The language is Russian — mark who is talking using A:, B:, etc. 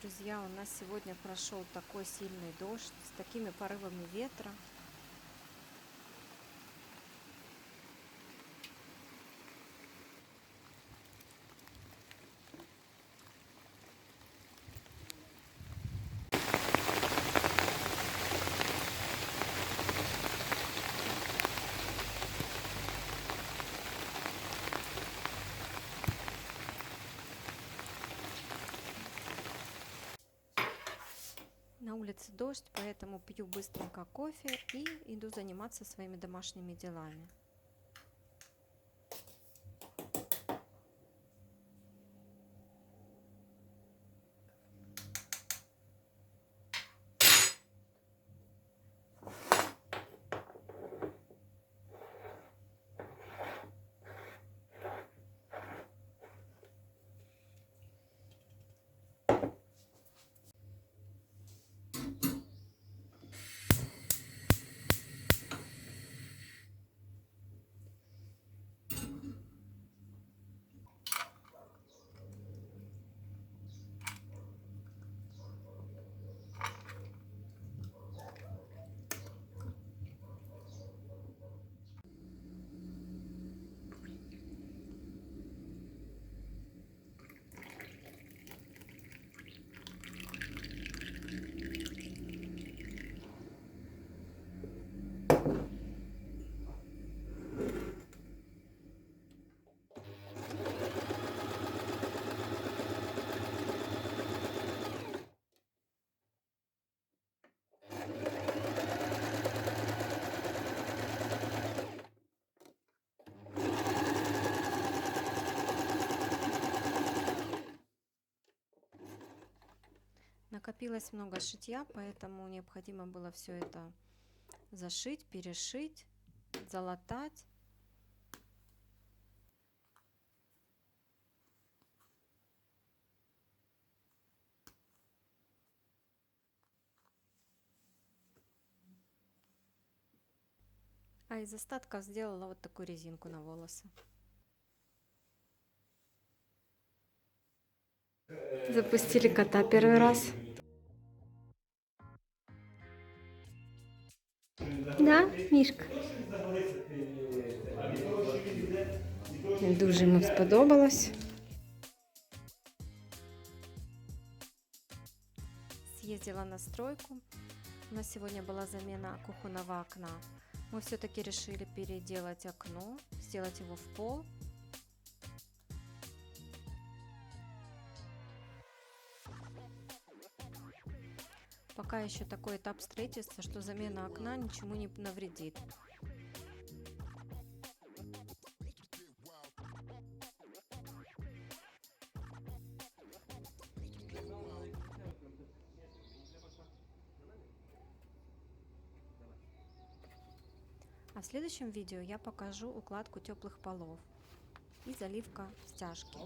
A: Друзья, у нас сегодня прошел такой сильный дождь с такими порывами ветра. На улице дождь, поэтому пью быстренько кофе и иду заниматься своими домашними делами. Накопилось много шитья, поэтому необходимо было все это зашить, перешить, залатать. А из остатков сделала вот такую резинку на волосы. Запустили кота первый раз. Да, Мішка? Дуже йому сподобалось. Съездила на стройку. У нас сегодня была замена кухонного окна. Мы все-таки решили переделать окно, сделать его в пол. Пока еще такой этап строительства, что замена окна ничему не навредит. А в следующем видео я покажу укладку теплых полов и заливка стяжки.